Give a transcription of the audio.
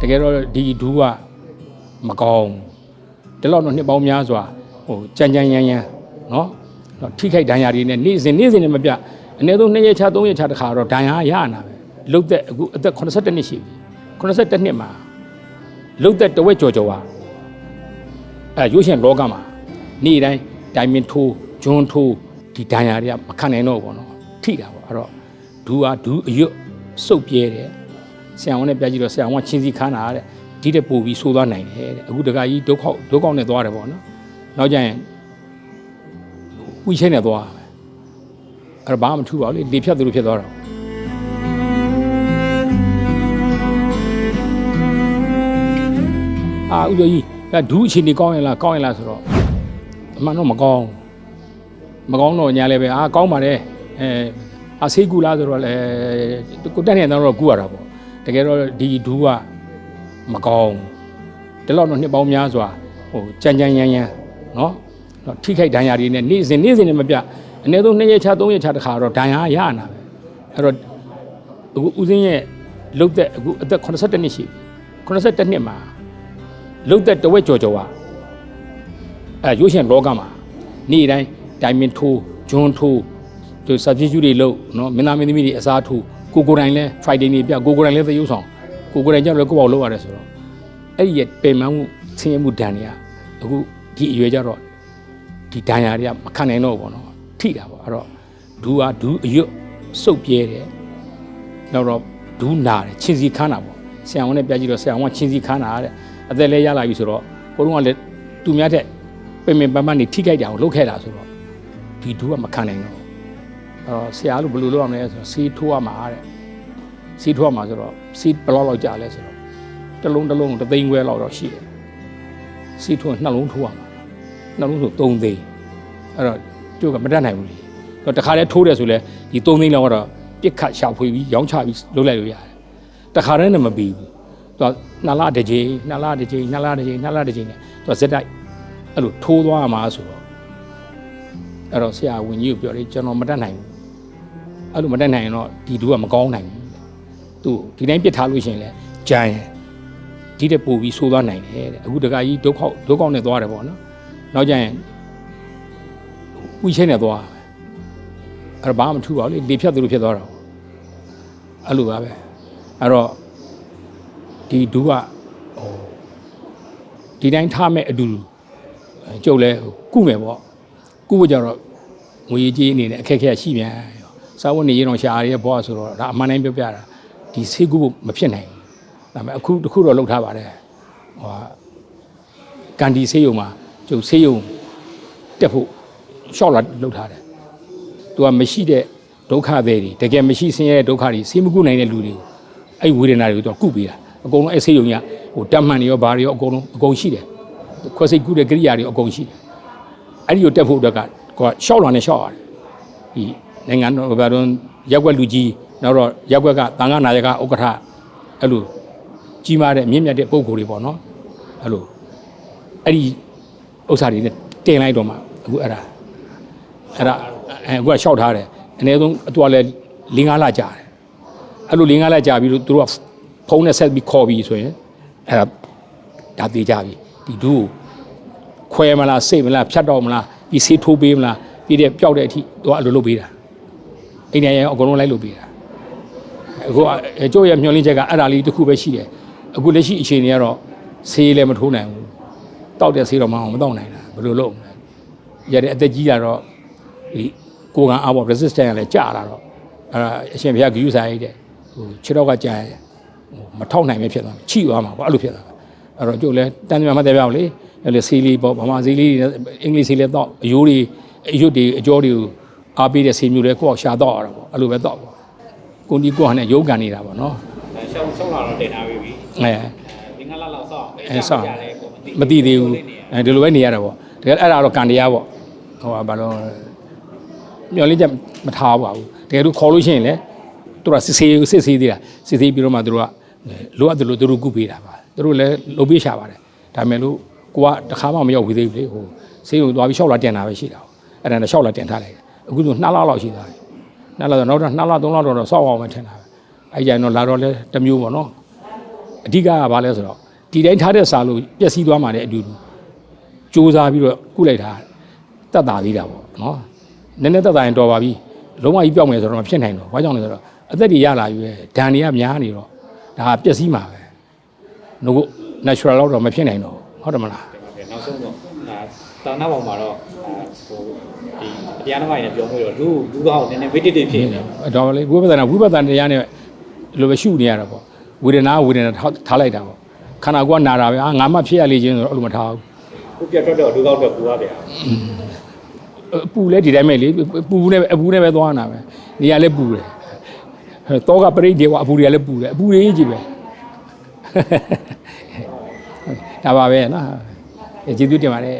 တကယ်တော့ဒီဒူးကမကောင်းဘူးဒီလောက်တော့နှစ်ပေါင်းများစွာဟိုကြမ်းကြမ်းရမ်းရမ်းနော်တော့ထိခိုက်ဒဏ်ရာတွေနဲ့နေ့စဉ်နေ့စဉ်နဲ့မပြအနည်းဆုံး2ရက်ချ3ရက်ချတစ်ခါတော့ဒဏ်ရာရနာပဲလုတ်သက်အခုအသက်82နှစ်ရှိပြီ82နှစ်မှာလုတ်သက်တဝက်ကျော်ကျော်ပါအဲရုပ်ရှင်လောကမှာနေ့တိုင်းတိုင်မင်ထိုးဂျွန်းထိုးဒီဒဏ်ရာတွေကမခံနိုင်တော့ဘူးပေါ့နော်ထိတာပေါ့အဲ့တော့ဒူးဟာဒူးအရွတ်စုပ်ပြဲတယ် ဆရာဝန်နဲ့ပြကြည့်တော့ဆရာဝန်ကချင်းစီခန်းတာတဲ့ဒီတဲ့ပို့ပြီးဆိုးသွားနိုင်တယ်တဲ့အခုတကကြီးဒုက္ခဒုက္ခနဲ့သွားတယ်ပေါ့နော်နောက်ကျရင်ဝီချင်းနဲ့သွားအဲ့တော့ဘာမှမထူပါဘူးလေလေဖြတ်သူလိုဖြစ်သွားတာအာဥဒ္ဒကြီးအဲဒူးအချိန်နေကောင်းရင်လားကောင်းရင်လားဆိုတော့အမှန်တော့မကောင်းမကောင်းတော့ညာလည်းပဲအာကောင်းပါတယ်အဲအဆေးကူလားဆိုတော့လေကိုတက်နေတော့ကူရတာပေါ့ တကယ်တော့ဒီဒူးကမကောင်းဒီလောက်တော့နှစ်ပေါင်းများစွာဟိုကြမ်းကြမ်းရမ်းရမ်းနော်တော့ထိခိုက်ဒဏ်ရာတွေနဲ့နေ့စဉ်နေ့စဉ်နဲ့မပြအနည်းဆုံး2ရက်ချ3ရက်ချတစ်ခါတော့ဒဏ်ရာရနာပဲအဲ့တော့အခုဦးစင်းရဲ့လုတ်သက်အခုအသက်82နှစ်ရှိပြီ82နှစ်မှာလုတ်သက်တဝက်ကျော်ကျော်ပါအဲရုပ်ရှင်လောကမှာနေ့တိုင်းတိုင်မင်ထိုးဂျွန်းထိုးသူ substitute တွေလုပ်နော်မင်းသားမင်းသမီးတွေအစားထိုး ကိုကိုယ်တိုင်လဲ Friday နေပြကိုကိုယ်တိုင်လဲသရုပ်ဆောင်ကိုကိုယ်တိုင်ကြောက်လဲကိုယ့်ဘောက်လုပ်ရတယ်ဆိုတော့အဲ့ဒီရဲ့ပင်မမှုဆင်းရဲမှုဒဏ်တွေကအခုဒီအရွယ်ကြတော့ဒီဒဏ်ရာတွေကမခံနိုင်တော့ဘူးပေါ့နော်ထိတာပေါ့အဲ့တော့ဒူးဟာဒူးအရွတ်စုပ်ပြဲတယ်နောက်တော့ဒူးနာတယ်ချင်းစီခန်းတာပေါ့ဆရာဝန်နဲ့ပြကြည့်တော့ဆရာဝန်ကချင်းစီခန်းတာတဲ့အသက်လဲရလာပြီဆိုတော့ဘုံကလည်းသူများတဲ့ပင်ပင်ပန်းပန်းနေထိခိုက်ကြအောင်လုပ်ခဲ့တာဆိုတော့ဒီဒူးကမခံနိုင်တော့ဘူးအဲ့ တော့ဆရာလို့ဘယ်လိုလုပ်ရမလဲဆိုတော့စီးထိုးရမှာတဲ့စီးထိုးရမှာဆိုတော့စီးဘယ်လောက်လောက်ကြာလဲဆိုတော့တစ်လုံးတစ်လုံးတစ်သိန်းခွဲလောက်တော့ရှိတယ်စီးထိုးနှလုံးထိုးရမှာနှလုံးဆို3သိန်းအဲ့တော့ကျုပ်ကမတတ်နိုင်ဘူးလေတော့တခါတည်းထိုးတယ်ဆိုလဲဒီ3သိန်းလောက်ကတော့ပြစ်ခတ်ရှာဖွေပြီးရောင်းချပြီးလုပ်လိုက်လို့ရတယ်တခါတည်းနဲ့မပြီးဘူးသူကနှစ်လတစ်ကြိမ်နှစ်လတစ်ကြိမ်နှစ်လတစ်ကြိမ်နှစ်လတစ်ကြိမ်နဲ့သူကဇက်တိုက်အဲ့လိုထိုးသွားရမှာဆိုတော့အဲ့တော့ဆရာဝန်ကြီးကိုပြောတယ်ကျွန်တော်မတတ်နိုင်ဘူး အဲ့လိုမတက်နိုင်ရင်တော့ဒီဒူးကမကောင်းနိုင်ဘူးသူဒီတိုင်းပြစ်ထားလို့ရှိရင်လည်းကြမ်းရင်ဒီတဲ့ပို့ပြီးဆိုးသွားနိုင်တယ်တဲ့အခုတကကြီးဒုက္ခဒုက္ခနဲ့သွားတယ်ပေါ့နော်နောက်ကျရင်ဝီချင်းနဲ့သွားအဲ့တော့ဘာမှမထူပါဘူးလေလေဖြတ်သူလိုဖြစ်သွားတာပေါ့အဲ့လိုပါပဲအဲ့တော့ဒီဒူးကဟိုဒီတိုင်းထားမဲ့အတူတူအဲကျုပ်လဲကုမယ်ပေါ့ကုဖို့ကြတော့ငွေကြီးအနေနဲ့အခက်အခဲရှိပြန်ရော စာဝတ်နေရတော့ရှာရရဲ့ဘောဆိုတော့ဒါအမှန်တိုင်းပြောပြတာဒီဆေးကုဖို့မဖြစ်နိုင်ဘူးဒါပေမဲ့အခုတစ်ခုတော့လုပ်ထားပါတယ်ဟိုဟာကန်ဒီဆေးရုံမှာကျုပ်ဆေးရုံတက်ဖို့ရှော့လာလုပ်ထားတယ်သူကမရှိတဲ့ဒုက္ခတွေတွေတကယ်မရှိဆင်းရဲတဲ့ဒုက္ခတွေဆေးမကုနိုင်တဲ့လူတွေကိုအဲ့ဝေဒနာတွေကိုသူကကုပေးတာအကုန်လုံးအဲ့ဆေးရုံကြီးကဟိုတက်မှန်တွေရောဘာတွေရောအကုန်လုံးအကုန်ရှိတယ်ခွဲစိတ်ကုတဲ့ကိရိယာတွေအကုန်ရှိတယ်အဲ့ဒီကိုတက်ဖို့အတွက်ကကိုကရှောက်လာနဲ့ရှောက်ရတယ်ဒီ နိုင်ငံတော်ဘာလို့ရက်ွက်လူကြီးနောက်တော့ရက်ွက်ကတန်ခါနာယကဥက္ကဋ္ဌအဲ့လိုကြီးမားတဲ့အမြင့်မြတ်တဲ့ပုံကိုယ်တွေပေါ့နော်အဲ့လိုအဲ့ဒီဥစ္စာတွေနဲ့တင်လိုက်တော့မှအခုအဲ့ဒါအဲ့ဒါအဲအခုကရှောက်ထားတယ်အနည်းဆုံးအတူကလည်း၄၅လကြာတယ်အဲ့လို၄၅လကြာပြီးတော့သူတို့ကဖုန်းနဲ့ဆက်ပြီးခေါ်ပြီးဆိုရင်အဲ့ဒါဒါသေးကြပြီဒီဒူးကိုခွဲမလားစိတ်မလားဖြတ်တော့မလားဒီဆေးထိုးပေးမလားပြီးတဲ့ပျောက်တဲ့အထိသူကအလိုလုပ်ပေးတာ အိမ်ထဲရအကုန်လုံးလိုက်လုပ်ပေးတာအခုကကျိုးရဲ့မျောလင်းချက်ကအဲ့ဒါလေးတစ်ခုပဲရှိတယ်အခုလက်ရှိအခြေအနေကတော့ဆေးလည်းမထိုးနိုင်ဘူးတောက်တဲ့ဆေးတော့မအောင်မတောက်နိုင်တာဘယ်လိုလုပ်မလဲရတဲ့အသက်ကြီးလာတော့ဒီကိုယ်ကအားပေါ့ resistance ကလည်းကြာလာတော့အဲ့ဒါအရှင်ဘုရားဂရုစိုက်တဲ့ဟိုခြေတော့ကကြာရင်ဟိုမထောက်နိုင်ပဲဖြစ်သွားမှာချိသွားမှာပေါ့အဲ့လိုဖြစ်သွားတာအဲ့တော့ကျိုးလည်းတန်မြတ်မတဲ့ပြအောင်လေအဲ့လေဆေးလေးပေါ့ဗမာဆေးလေးတွေအင်္ဂလိပ်ဆေးလေးတော့အယိုးတွေအရွတ်တွေအကြောတွေကို အားပေးတဲ့ဆေးမျိုးတွေကိုယ့်အောင်ရှာတော့ရတာပေါ့အဲ့လိုပဲတော့ပေါ့ကိုဒီကိုဟာနဲ့ရုပ်ကန်နေတာပေါ့နော်ရှောင်းရှောင်းလာတော့တင်ထားပြီပြီအဲဒီငါလာလောက်ဆောက်အဲဆောက်မသိသေးဘူးအဲဒီလိုပဲနေရတာပေါ့တကယ်အဲ့ဒါတော့ကန်တရားပေါ့ဟိုကဘာလို့မျောလင်းချက်မထားပါဘူးတကယ်လို့ခေါ်လို့ရှိရင်လေသူကစစ်ဆေးစစ်ဆေးသေးတာစစ်ဆေးပြီးတော့မှသူတို့ကလိုအပ်တယ်လို့သူတို့ကုပေးတာပါသူတို့လည်းလုပ်ပေးရှာပါတယ်ဒါပေမဲ့လို့ကိုကတခါမှမရောက်ဝေးသေးဘူးလေဟိုဆေးရုံသွားပြီးရှောက်လာတင်တာပဲရှိတာအဲ့ဒါနဲ့ရှောက်လာတင်ထားလိုက်တယ် အခုဆို2လလောက်ရှိသွားတယ်2လတော့နောက်တော့2လ3လတော့တော့စောက်အောင်ပဲထင်တာပဲအဲ့ကြရင်တော့လာတော့လဲတစ်မျိုးပေါ့နော်အဓိကကဘာလဲဆိုတော့ဒီတိုင်းထားတဲ့စာလို့ပျက်စီးသွားမှလည်းအတူတူစူးစမ်းပြီးတော့ကုလိုက်တာတတ်တာသေးတာပေါ့နော်နည်းနည်းတတ်တာရင်တော်ပါပြီလုံးဝကြီးပြောင်းမယ်ဆိုတော့မဖြစ်နိုင်တော့ဘာကြောင့်လဲဆိုတော့အသက်တွေရလာပြီပဲဒဏ်တွေကများနေတော့ဒါကပျက်စီးမှာပဲငါက natural တော့မဖြစ်နိုင်တော့ဘူးဟုတ်တယ်မလားနောက်ဆုံးတော့ ဒါတာနာပေါ်မှာတော့အာဟိုဒီတရားနာမိုင်နဲ့ပြောမှုတော့လူလူကောင်းနည်းနည်း meditative ဖြစ်နေတယ်အဲ့တော့လေဝိပဿနာဝိပဿနာတရားနဲ့လိုပဲရှုနေရတာပေါ့ဝေဒနာကဝေဒနာထားထားလိုက်တာပေါ့ခန္ဓာကိုယ်ကနာတာပဲအာငါမှဖြစ်ရလေခြင်းဆိုတော့အဲ့လိုမထားဘူးခုပြတ်ထွက်တော့လူကောင်းတော့ပူရဗျာအပူလဲဒီတိုင်းပဲလေပူနဲ့အပူနဲ့ပဲသွားနေတာပဲနေရာလဲပူတယ်ဟဲ့တော့ကပရိဒေဝအပူတွေကလည်းပူတယ်အပူတွေကြီးပဲဒါပါပဲနော်ကျေးဇူးတင်ပါတယ်